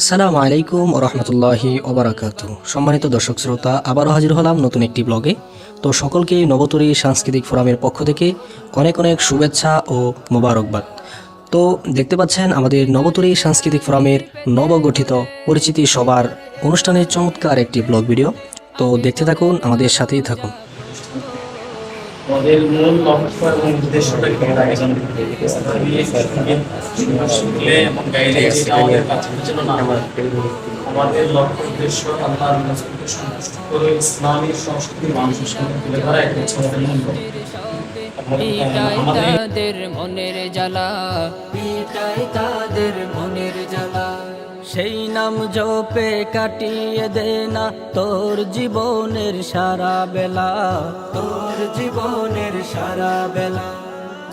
আসসালামু আলাইকুম রহমতুল্লাহি ওবরাকাত সম্মানিত দর্শক শ্রোতা, আবারও হাজির হলাম নতুন একটি ব্লগে। তো সকলকে নবতরী সাংস্কৃতিক ফোরামের পক্ষ থেকে অনেক অনেক শুভেচ্ছা ও মোবারকবাদ। তো দেখতে পাচ্ছেন, আমাদের নবতরী সাংস্কৃতিক ফোরামের নবগঠিত পরিচিতি সবার অনুষ্ঠানের চমৎকার একটি ব্লগ ভিডিও। তো দেখতে থাকুন, আমাদের সাথেই থাকুন। আমাদের মূল লক্ষ্য এবং উদ্দেশ্যটা কি জানতে শিখলে এবং গাইলে আমাদের কাজের জন্য না, আমাদের লক্ষ্য উদ্দেশ্য আল্লাহর নজরকে সন্তুষ্ট করে ইসলামী সংস্কৃতি মানুষের সামনে তুলে ধরা, এটা হচ্ছে আমাদের মূল তাদের মনের জ্বালা তাদের মনের জ্বালা। সেই নাম জপে কাটিয়ে দে না তোর জীবনের সারা বেলা। তোর জীবনের সারা বেলা।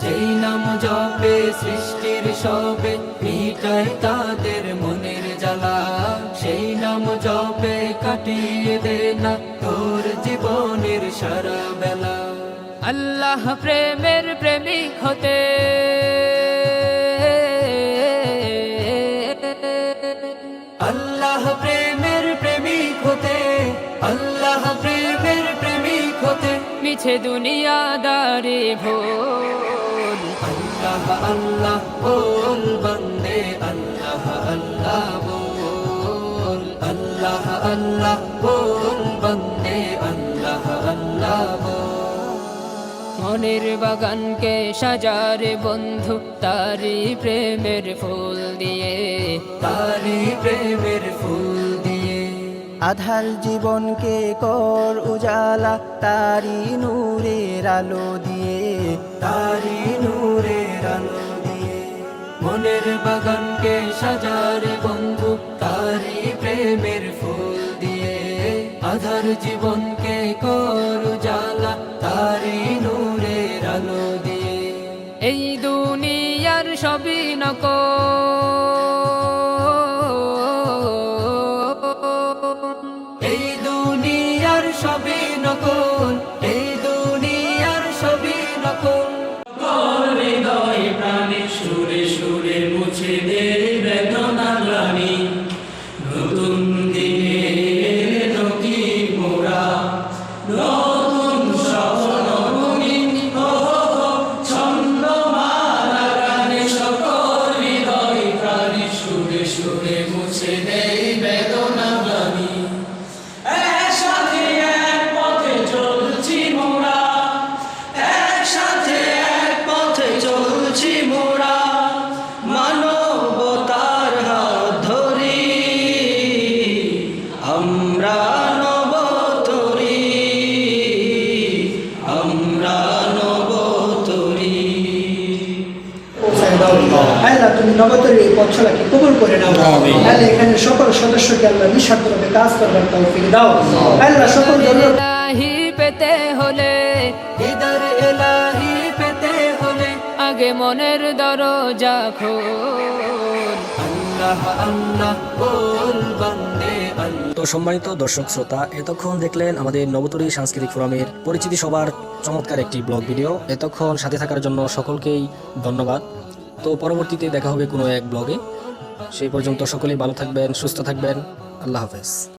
যেই নাম জপে সৃষ্টির সবে মিটাই তাদের মনের জ্বালা। সেই নাম জপে কাটিয়ে দে না তোর জীবনের সারা বেলা। আল্লাহ প্রেমের প্রেমিক হতে আল্লাহ প্রেমের প্রেমিক হতে মিছে দুনিয়াদারি ভোল। আল্লাহ আল্লাহ বল বন্দে আল্লাহ আল্লাহ বল আল্লাহ আল্লাহ বল বন্দে আল্লাহ আল্লাহ বল মনের বাগানকে সাজারে বন্ধু তারি প্রেমের ফুল দিয়ে। তারি প্রেমের ফুল দিয়ে আধার জীবনকে কর উজালা তারি নূরের আলো দিয়ে। তারি নূরের আলো দিয়ে। মনের বাগানকে সাজারে বন্ধু তারি প্রেমের ফুল দিয়ে। আধার জীবনকে কর জ্বালা তারি নূরের আলো দিয়ে। এই দুনিয়ার সবই নক সুরে মুছে দে আল্লাহ তুমি নগতের এই পথছলাকে কবুল করে নাও। আল্লাহ এখানে সকল সদস্যকে আল্লাহ নিঃস্বার্থভাবে কাজ করবার তৌফিক দাও। আল্লাহ। সকল পেতে হলে দিদার এলাহি পেতে হলে আগে মনের দরজা খোল। আল্লাহ আল্লাহ বল বন্দে আল্লাহ। তো সম্মানিত দর্শক শ্রোতা এতক্ষণ দেখলেন আমাদের নবতরী সাংস্কৃতিক ফোরামের পরিচিতি সবার চমৎকার একটি ব্লগ ভিডিও। এতক্ষণ সাথে থাকার জন্য সকলকেই ধন্যবাদ। তো পরবর্তীতে দেখা হবে কোনো এক ব্লগে সেই পর্যন্ত সকলেই ভালো থাকবেন, সুস্থ থাকবেন। আল্লাহ হাফেজ।